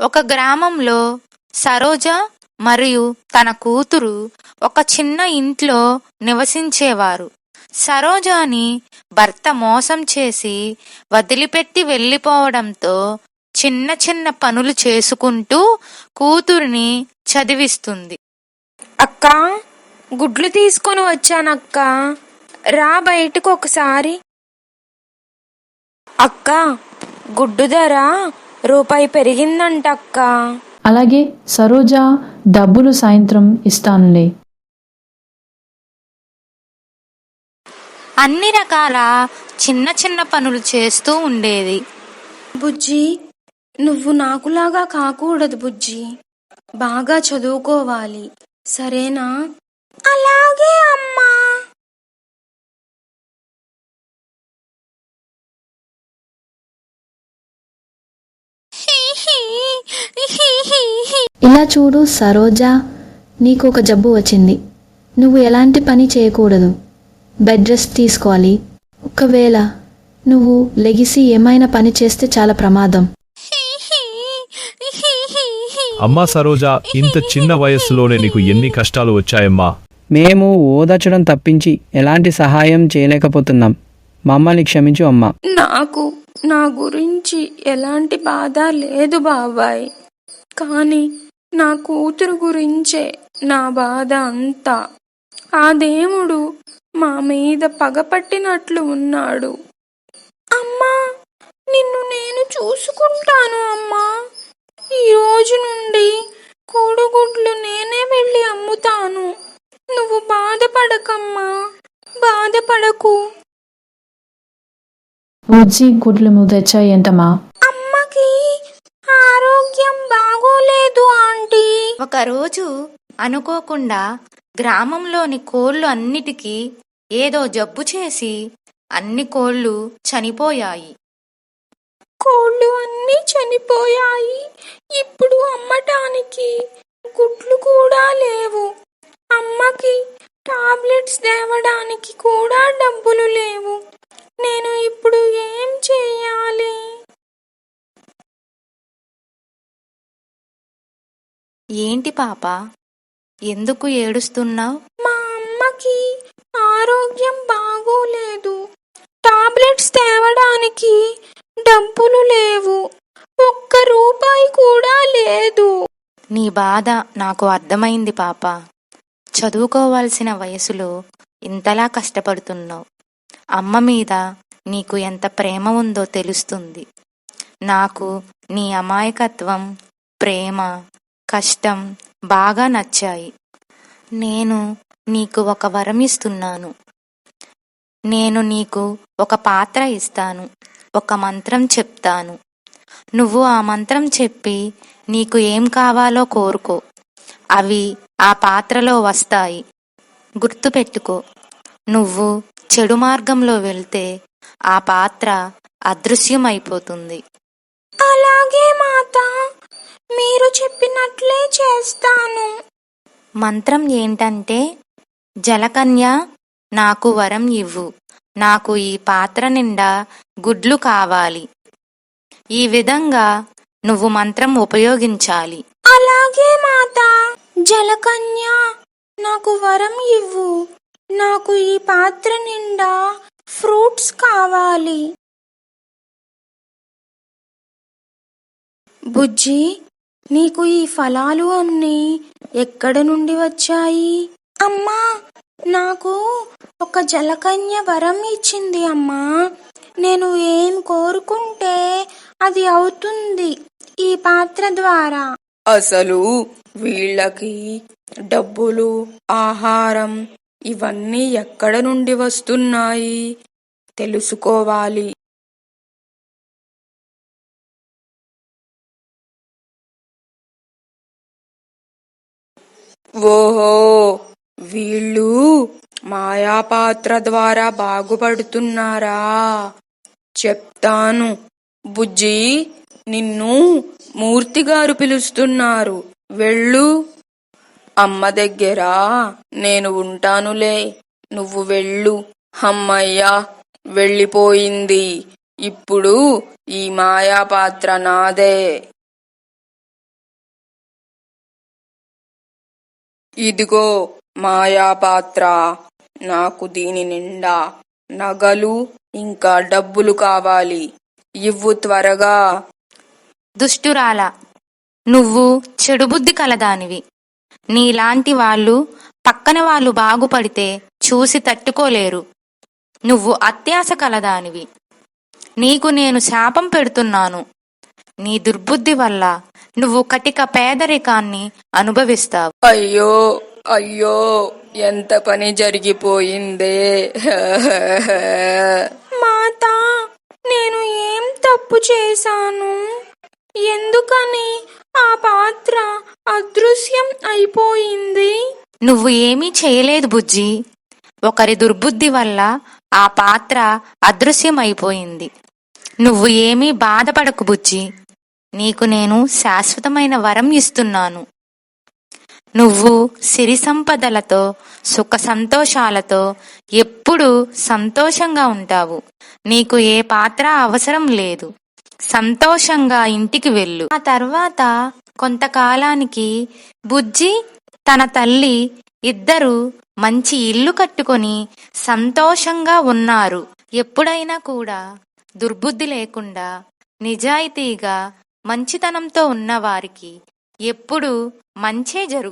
ఒక గ్రామంలో సరోజ మరియు తన కూతురు ఒక చిన్న ఇంట్లో నివసించేవారు. సరోజాని భర్త మోసం చేసి వదిలిపెట్టి వెళ్ళిపోవడంతో చిన్న చిన్న పనులు చేసుకుంటూ కూతురిని చదివిస్తుంది. అక్క గుడ్లు తీసుకొని వచ్చానక్క. రా బయటకు ఒకసారి. అక్క గుడ్డు ధర. రూపాయి పెరిగిందంట అక్క అలాగే సరోజ డబ్బులు సాయంత్రం ఇస్తానులే. అన్ని రకాల చిన్న చిన్న పనులు చేస్తూ ఉండేది. బుజ్జి నువ్వు నాకులాగా కాకూడదు బుజ్జి. బాగా చదువుకోవాలి. సరేనా? అలాగే అమ్మా. ఇలా చూడు సరోజ నీకు ఒక జబ్బు వచ్చింది. నువ్వు ఎలాంటి పని చేయకూడదు. బెడ్ రెస్ట్ తీసుకోవాలి. ఒకవేళ నువ్వు లెగిసి ఏమైనా పని చేస్తే చాలా ప్రమాదం. అమ్మా సరోజా ఇంత చిన్న వయస్సులోనే నీకు ఎన్ని కష్టాలు వచ్చాయమ్మా. మేము ఓదార్చడం తప్పించి ఎలాంటి సహాయం చేయలేకపోతున్నాం. మమ్మల్ని క్షమించు అమ్మా. నాకు నా గురించి ఎలాంటి బాధ లేదు బాబాయ్. కానీ నా కూతురు గురించే నా బాధ అంతా. ఆ దేవుడు మా మీద పగపట్టినట్లు ఉన్నాడు. అమ్మా నిన్ను నేను చూసుకుంటాను అమ్మా. ఈ రోజు నుండి కోడిగుడ్లు నేనే వెళ్ళి అమ్ముతాను. నువ్వు బాధపడకమ్మా. బాధపడకు. బుజ్జి గుడ్లు నువ్వు తెచ్చాయి ఎంతమా అమ్మకి ఆరోగ్యం బాగోలేదు ఆంటీ. ఒకరోజు అనుకోకుండా గ్రామంలోని కోళ్ళు అన్నిటికీ ఏదో జబ్బు చేసి అన్ని కోళ్ళు చనిపోయాయి. కోళ్ళు అన్నీ చనిపోయాయి. ఇప్పుడు అమ్మటానికి గుడ్లు కూడా లేవు. అమ్మకి టాబ్లెట్స్ తేవడానికి కూడా డబ్బులు లేవు. నేను ఇప్పుడు ఏంటి పాప? ఎందుకు ఏడుస్తున్నావు? మా అమ్మకి ఆరోగ్యం బాగోలేదు. టాబ్లెట్స్ తేవడానికి డబ్బులు లేవు. ఒక్క రూపాయి కూడా లేదు. నీ బాధ నాకు అర్థమైంది పాప. చదువుకోవాల్సిన వయసులో ఇంతలా కష్టపడుతున్నావు. అమ్మ మీద నీకు ఎంత ప్రేమ ఉందో తెలుస్తుంది. నాకు నీ అమాయకత్వం ప్రేమ కష్టం బాగా నచ్చాయి. నేను నీకు ఒక వరం ఇస్తున్నాను. నేను నీకు ఒక పాత్ర ఇస్తాను. ఒక మంత్రం చెప్తాను. నువ్వు ఆ మంత్రం చెప్పి నీకు ఏం కావాలో కోరుకో. అవి ఆ పాత్రలో వస్తాయి. గుర్తుపెట్టుకో. నువ్వు చెడు మార్గంలో వెళ్తే ఆ పాత్ర అదృశ్యమైపోతుంది. అలాగే మీరు చెప్పినట్లే చేస్తాను. మంత్రం ఏంటంటే జలకన్య నాకు వరం ఇవ్వు. నాకు ఈ పాత్ర నిండా గుడ్లు కావాలి. ఈ విధంగా నువ్వు మంత్రం ఉపయోగించాలి. అలాగే మాత. జలకన్య నాకు వరం ఇవ్వు. నాకు ఈ పాత్ర నిండా ఫ్రూట్స్ కావాలి. బుజ్జి నీకు ఈ ఫలాలు అన్నీ ఎక్కడ నుండి వచ్చాయి? అమ్మా నాకు ఒక జలకన్య వరం ఇచ్చింది అమ్మా. నేను ఏం కోరుకుంటే అది అవుతుంది ఈ పాత్ర ద్వారా. అసలు వీళ్ళకి డబ్బులు ఆహారం ఇవన్నీ ఎక్కడ నుండి వస్తున్నాయి? తెలుసుకోవాలి. ఓహో వీళ్ళు మాయాపాత్ర ద్వారా బాగుపడుతున్నారా? చెప్తాను. బుజ్జి నిన్ను మూర్తిగారు పిలుస్తున్నారు. వెళ్ళు. అమ్మ దగ్గర నేను ఉంటానులే. నువ్వు వెళ్ళు. అమ్మయ్యా వెళ్ళిపోయింది. ఇప్పుడు ఈ మాయాపాత్ర నాదే. ఇదిగో మాయాపాత్ర నాకు దీని నిండా నగలు ఇంకా డబ్బులు కావాలి. ఇవ్వు త్వరగా. దుష్టురాల నువ్వు చెడుబుద్ధి కలదానివి. నీలాంటి వాళ్ళు పక్కన వాళ్ళు బాగుపడితే చూసి తట్టుకోలేరు. నువ్వు అత్యాశ కలదానివి. నీకు నేను శాపం పెడుతున్నాను. నీ దుర్బుద్ధి వల్ల నువ్వు కటిక పేదరికాన్ని అనుభవిస్తావు. అయ్యో అయ్యో ఎంత పని జరిగిపోయిందే. మాత నేను ఏం తప్పు చేశాను? ఎందుకని ఆ పాత్ర అదృశ్యం అయిపోయింది? నువ్వు ఏమీ చేయలేదు బుజ్జి. ఒకరి దుర్బుద్ధి వల్ల ఆ పాత్ర అదృశ్యమైపోయింది. నువ్వు ఏమీ బాధపడకు బుజ్జి. నీకు నేను శాశ్వతమైన వరం ఇస్తున్నాను. నువ్వు సిరి సంపదలతో సుఖ సంతోషాలతో ఎప్పుడూ సంతోషంగా ఉంటావు. నీకు ఏ పాత్ర అవసరం లేదు. సంతోషంగా ఇంటికి వెళ్ళు. ఆ తర్వాత కొంతకాలానికి బుజ్జి తన తల్లి ఇద్దరు మంచి ఇల్లు కట్టుకొని సంతోషంగా ఉన్నారు. ఎప్పుడైనా కూడా దుర్బుద్ధి లేకుండా నిజాయితీగా మంచితనంతో ఉన్నవారికి ఎప్పుడూ మంచే జరుగుతుంది.